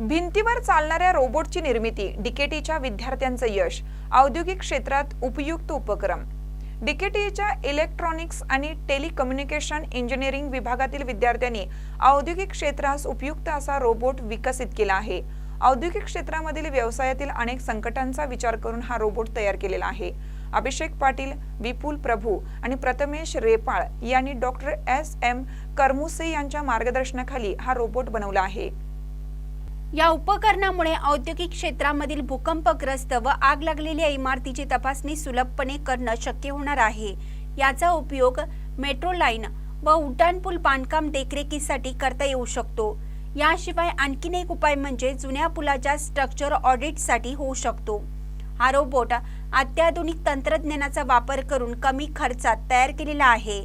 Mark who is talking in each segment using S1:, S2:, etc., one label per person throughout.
S1: भिंतीवर चालणाऱ्या रोबोटची निर्मिती डीकेटीच्या विद्यार्थ्यांचं यश औद्योगिक क्षेत्रात उपयुक्त उपक्रम. डीकेटीच्या इलेक्ट्रॉनिक्स आणि टेलिकम्युनिकेशन इंजिनिअरिंग विभागातील विद्यार्थ्यांनी औद्योगिक क्षेत्रास उपयुक्त असा रोबोट विकसित केला आहे. औद्योगिक क्षेत्रामधील व्यवसायातील अनेक संकटांचा विचार करून हा रोबोट तयार केलेला आहे. अभिषेक पाटील विपुल प्रभू आणि प्रथमेश रेपाळ यांनी डॉक्टर एस एम करमुसे यांच्या मार्गदर्शनाखाली हा रोबोट बनवला आहे.
S2: या उपकरणामुळे औद्योगिक क्षेत्रामधील भूकंपग्रस्त व आग लागलेल्या इमारतीची तपासणी सुलभपणे करणं शक्य होणार आहे. याचा उपयोग मेट्रो लाईन व उड्डाणपूल बांधकाम देखरेखीसाठी करता येऊ शकतो. याशिवाय आणखीन एक उपाय म्हणजे जुन्या पुलाच्या स्ट्रक्चर ऑडिटसाठी होऊ शकतो. हा रोबोट अत्याधुनिक तंत्रज्ञानाचा वापर करून कमी खर्चात तयार केलेला आहे.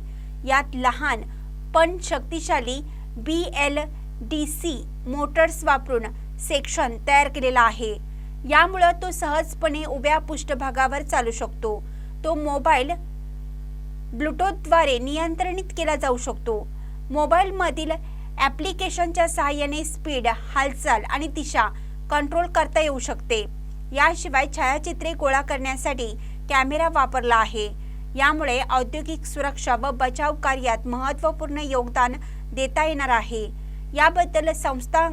S2: यात लहान पण शक्तिशाली B L D C motors वापरून सेक्शन तयार केलेला आहे. यामुळं तो सहजपणे उभ्या पृष्ठभागावर चालू शकतो. तो मोबाईल ब्लूटूथद्वारे नियंत्रित केला जाऊ शकतो. मोबाईलमधील ॲप्लिकेशनच्या सहाय्याने स्पीड हालचाल आणि दिशा कंट्रोल करता येऊ शकते. याशिवाय छायाचित्रे गोळा करण्यासाठी कॅमेरा वापरला आहे. यामुळे औद्योगिक सुरक्षा व बचाव कार्यात महत्त्वपूर्ण योगदान देता येणार आहे. याबद्दल संस्था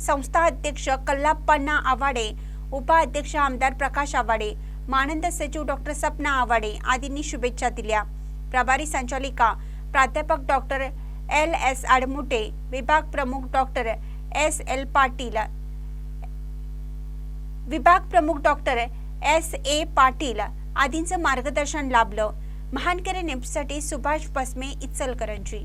S2: संस्था अध्यक्ष कल्लाप्पांना आवाडे उपाध्यक्ष आमदार प्रकाश आवाडे मानंद सचिव डॉक्टर सपना आवाडे आदींनी शुभेच्छा दिल्या. प्रभारी संचालिका प्राध्यापक डॉक्टर एल एस आडमुटे विभाग प्रमुख डॉक्टर एस एल पाटील विभाग प्रमुख डॉक्टर एस ए पाटील आदींचं मार्गदर्शन लाभलं. महानकरे नेमसाठी सुभाष बसमे इचलकरंजी